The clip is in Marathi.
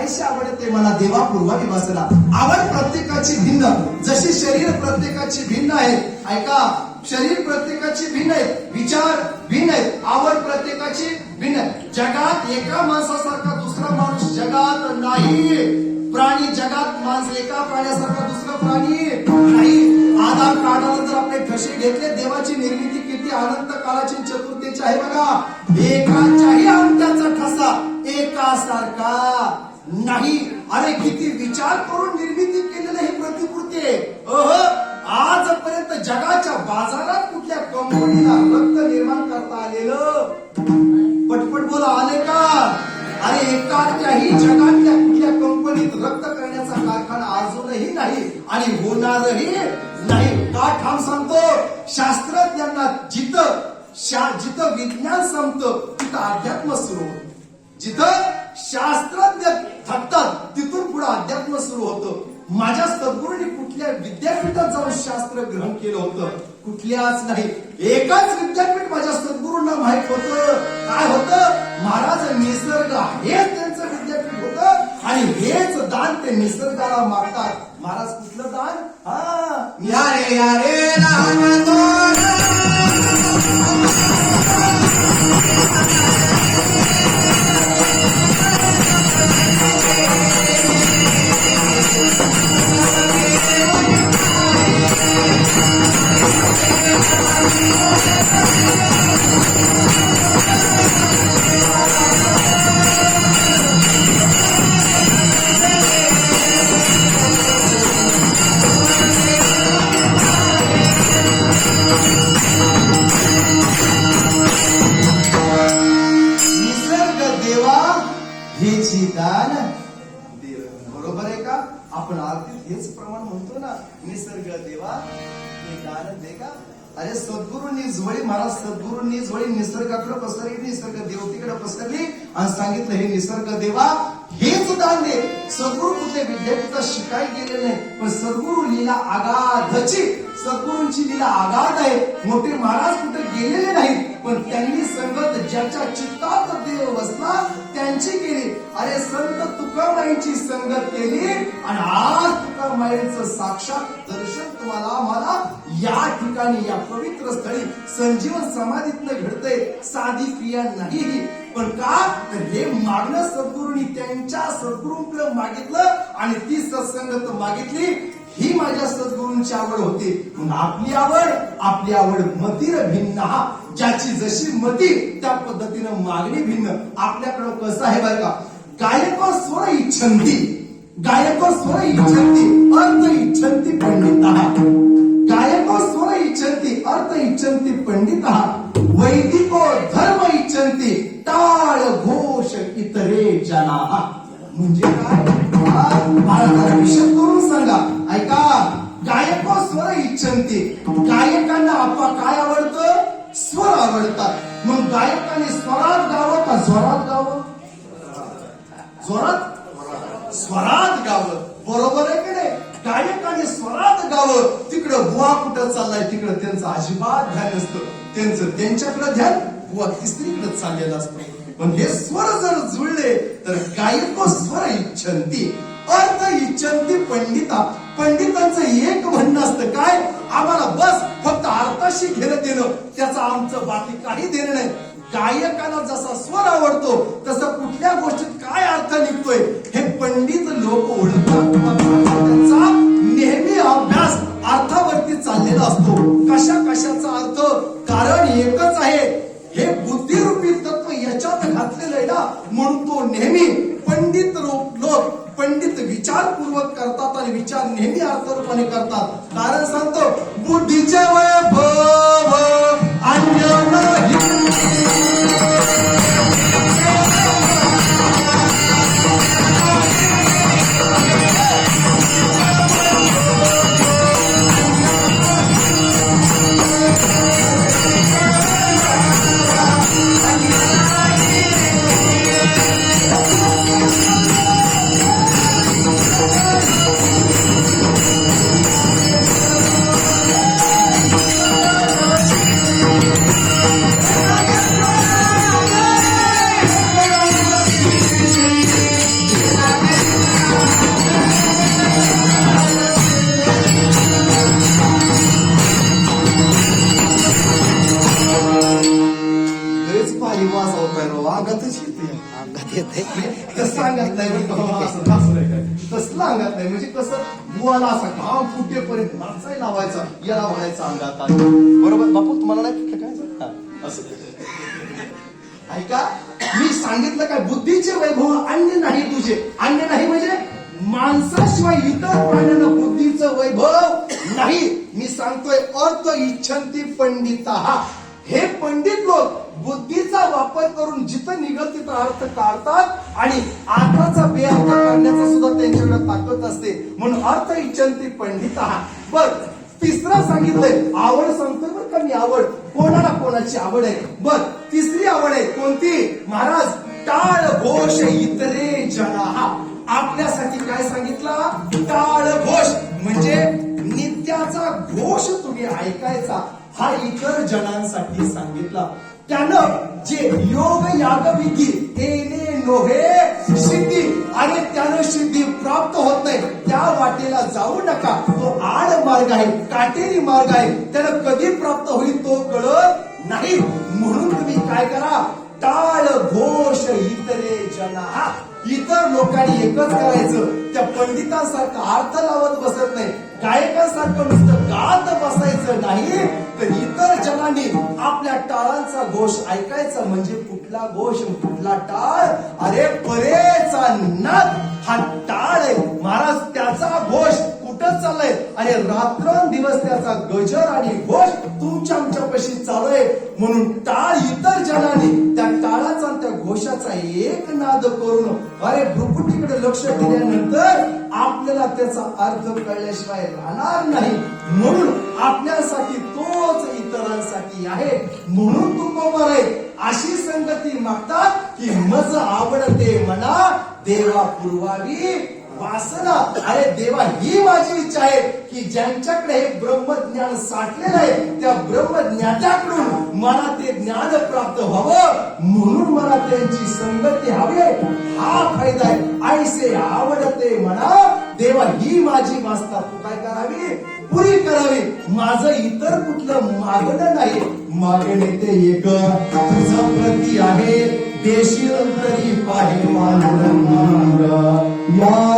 कायशी आवडते मला देवा पूर्वावी वासना आवड प्रत्येकाची भिन्न. जशी शरीर प्रत्येकाची भिन्न आहे ऐका शरीर प्रत्येकाची भिन्न आहे विचार भिन्न आहेत आवड प्रत्येकाची भिन्न जगात एका माणसासारखा दुसरा माणूस जगात नाही. प्राणी जगात माणस एका प्राण्यासारखा दुसरा प्राणी नाही. आधार कार्डाला जर आपले ठसे घेतले देवाची निर्मिती किती अनंत काळाची चतुर्थीची आहे बघा. एकाच्याही अंत्याचा ठसा एकासारखा. नाही. अरे किती विचार करून निर्मिती केलेलं ही प्रतिकृती आहे. अह आजपर्यंत जगाच्या बाजारात कुठल्या कंपनीला रक्त निर्माण करता आलेलं? पटपट बोला आले का? अरे एकाच्याही जगातल्या कुठल्या कंपनीत रक्त करण्याचा कारखाना अजूनही नाही आणि होणारही नाही. का ठाम सांगतो? शास्त्रज्ञांना जिथं शा- जिथं विज्ञान संपतं तिथं अध्यात्म सुरू होतं. जिथं शास्त्रज्ञ थकतात तिथून पुढे अध्यात्म सुरू होतं. माझ्या सद्गुरूंनी कुठल्या विद्यापीठात जाऊन शास्त्र ग्रहण केलं होतं? कुठल्याच नाही. एकाच विद्यापीठ माझ्या सद्गुरूंना माहीत होतं. काय होतं? महाराज निसर्ग हेच त्यांचं विद्यापीठ होतं आणि हेच दान ते निसर्गाला मागतात. महाराज कुठलं दान? हा. यारे यारे लहान हेच प्रमाण म्हणतो ना निसर्ग देवा हे दान दे का? अरे सद्गुरूंनी जोडी महाराज सद्गुरूंनी जोडी निसर्गाकडे पसरली निसर्ग देवतेकडे पसरली आणि सांगितलं हे निसर्ग देवा हेच दान दे. सद्गुरू कुठल्या विद्यापीठात शिकाय गेले नाही पण सद्गुरू लीला आगाधची सद्गुरूंची लीला आगाध आहे. मोठे महाराज कुठे गेलेले नाहीत पण त्यांनी संगत ज्याच्या चित्तात देव बसला त्यांची केली. अरे संत तुकामाईची संगत केली आणि आज तुकामाईंचं साक्षात दर्शन तुम्हाला आम्हाला या ठिकाणी या पवित्र स्थळी संजीवन समाधीतनं घडतंय. साधी क्रिया नाही पण का? तर हे मागणं सद्गुरूंनी त्यांच्या सद्गुरूंकडे मागितलं आणि ती सत्संगत मागितली. ही माझ्या सद्गुरूंची आवड होती. म्हणून आपली आवड आपली आवड मतीर भिन्न हा. ज्याची जशी मती त्या पद्धतीनं मागणी भिन्न. आपल्याकडं कसं आहे बरं का? गायक स्वर इच्छंती. गायक स्वर इच्छंती. अर्थ इच्छंती पंडित गायक स्वर इच्छंती अर्थ इच्छंती पंडित वैदिको धर्म इच्छंती. टाळ घोष इतरे जना म्हणजे काय? गायकांना आपा काय आवडतं? स्वर आवडतात. मग गायकाने स्वरात गावं का स्वरात गावं? स्वरात स्वरात गावं. बरोबर आहे की नाही? गायकाने स्वरात गावं. तिकडं बुवा कुठं चाललाय तिकडं त्यांचं अजिबात ध्यान असतं त्यांचं त्यांच्याकडे ध्यान बुवा तिसरीकडे चाललेलं असतं. पण हे स्वर जर जुळले तर गायक स्वर इच्छंती. अर्थ इच्छंती पंडिता. पंडितांचं एक म्हणणं असतं काय? आम्हाला बस फक्त अर्थाशी घेणं देणं त्याचं आमचं बाकी काही देणं नाही. गायकाला जसा स्वर आवडतो तसं कुठल्या गोष्टीत काय अर्थ निघतोय हे पंडित लोक ओळखतात. पंडित विचारपूर्वक करतात आणि विचार नेहमी अर्थरूपाने करतात. कारण सांगतो बुद्धीचे वैभव सांगत नाही. म्हणजे कसं बुवाला असा घाम फुटेपर्यंत नाचाय लावायचा याला म्हणायचा अंगात बरोबर? बापू तुम्हाला नाही कुठलं काय असं. ऐका मी सांगितलं काय? बुद्धीचे वैभव अन्य नाही तुझे. अन्य नाही म्हणजे माणसाशिवाय इतर प्राण्यांना बुद्धीचं वैभव नाही. मी सांगतोय अर्थ इच्छंती पंडित. हे पंडित लोक बुद्धीचा वापर करून जिथं निघत तिथं अर्थ काढतात आणि आताचा बेअर्थ करण्याचा सुद्धा म्हणून अर्थ इच्छंती पंडित बर तिसरा सांगितलंय आवड सांगतोय बरं का मी आवड? कोणाला कोणाची आवड आहे? बर तिसरी आवड आहे कोणती? महाराज टाळ घोष इतरे जना आपल्यासाठी काय सांगितला? टाळ घोष म्हणजे नित्याचा घोष तुम्ही ऐकायचा. हा इतर जनांसाठी सांगितला. त्यानं जे योग यागविधी तेने नोहे सिद्धी आणि त्यानं सिद्धी प्राप्त होत नाही. त्या वाटेला जाऊ नका. तो आड मार्ग आहे काटेरी मार्ग आहे. त्यानं कधी प्राप्त होईल तो कळत नाही. म्हणून तुम्ही काय करा? टाळ घोष इतरे जना. इतर लोकांनी एकच करायचं. त्या पंडितांसारखं अर्थ लावत बसत नाही. गायकांसारखं नुसतं गात बसायचं नाही. तर जनांनी आपल्या टाळांचा घोष ऐकायचा म्हणजे कुठला घोष कुठला टाळ? अरे परेचा नाद हा टाळ आहे. महाराज त्याचा घोष कुठं चाललाय? आणि रात्रंदिवस त्याचा गजर आणि घोष तुमच्या आमच्यापाशी चालू आहे. म्हणून टाळ इतर जनांनी त्या टाळाचा त्या घोषाचा एक नाद करून अरे भ्रुकुटीकडे लक्ष दिल्यानंतर आपल्याला त्याचा अर्थ कळल्याशिवाय राहणार नाही. म्हणून आपल्यासाठी तोच इतरांसाठी आहे. म्हणून तू आहे. अशी संगती मागतात की मज आवडते म्हणा देवा पुरवावी वासना. अरे देवा ही माझी इच्छा आहे की ज्यांच्याकडे हे ब्रह्मज्ञान साठलेलं आहे त्या ब्रह्मज्ञात्याकडून मला ते ज्ञान प्राप्त व्हावं. म्हणून मला त्यांची संगती हवी हा फायदा आहे. ऐसे आवडते म्हणा देवा ही माझी वास्ता तू काय करावी? पुरी करावी. माझं इतर कुठलं मागणं नाही. मागणे ते एक. तुझं प्रती आहे. देशील तरी पाहिजे या